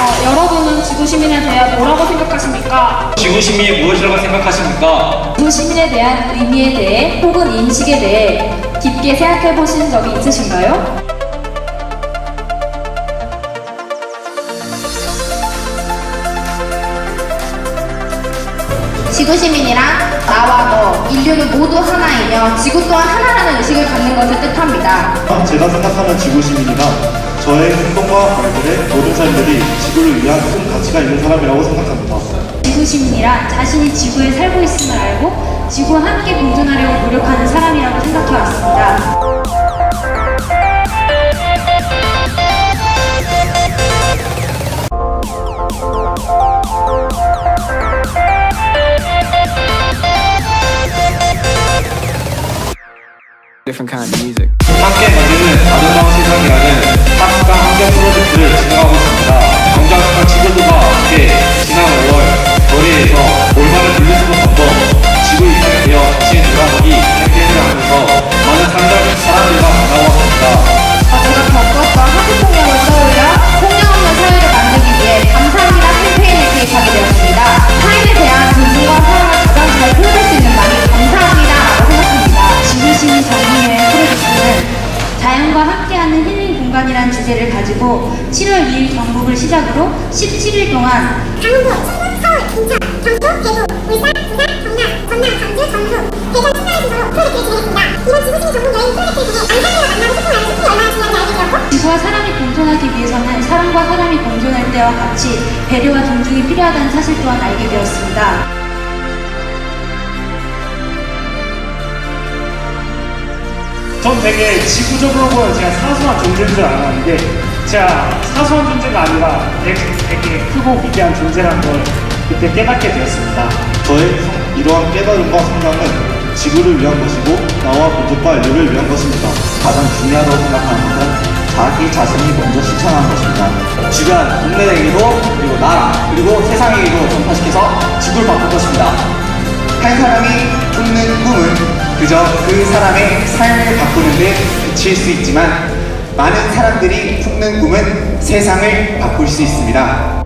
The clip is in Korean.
어, 여러분은 지구 시민에 대해 뭐라고 생각하십니까? 지구 시민이 무엇이라고 생각하십니까? 지구 시민에 대한 의미에 대해 혹은 인식에 대해 깊게 생각해 보신 적이 있으신가요? 지구 시민이란 나와 너, 인류는 모두 하나이며 지구 또한 하나라는 의식을 갖는 것을 뜻합니다. 제가 생각하는 지구 시민이란 저의 행동과 말들의 모든 삶들이 지구를 위한 큰 가치가 있는 사람이라고 생각합니다. 지구 시민이란 자신이 지구에 살고 있음을 알고 지구와 함께 공존하려고 노력하는 사람이라고 생각해 왔습니다. different kind of music. 자연과 함께하는 힐링 공간이란 주제를 가지고 7월 2일 경북을 시작으로 17일 동안 강원도, 충북, 서울, 인천, 경기도, 대구, 울산, 부산, 경남, 전남, 광주, 전북, 대전, 충남을 순서로 프로젝트를 진행했습니다. 이번 지구시민 전국 여행 통해 많은 사람들과 만나고 소통하는 숲이 얼마나 중요한지 알게 되었고 지구와 사람이 공존하기 위해서는 사람과 사람이 공존할 때와 같이 배려와 존중이 필요하다는 사실 또한 알게 되었습니다. 전 되게 지구적으로 보면 제가 사소한 존재인 줄 알았는데 제가 사소한 존재가 아니라 되게, 되게 크고 위대한 존재라는 걸 그때 깨닫게 되었습니다. 저의 성- 이러한 깨달음과 성장은 지구를 위한 것이고 나와 민족과 인류를 위한 것입니다. 가장 중요하다고 생각하는 것은 자기 자신이 먼저 실천하는 것입니다. 주변 동네에게도 그리고 나라 그리고 세상에게도 전파시켜서 지구를 바꿀 것입니다. 한 사람이 품는 꿈은 그저 그 사람의 삶을 바꾸는 데 그칠 수 있지만 많은 사람들이 품는 꿈은 세상을 바꿀 수 있습니다.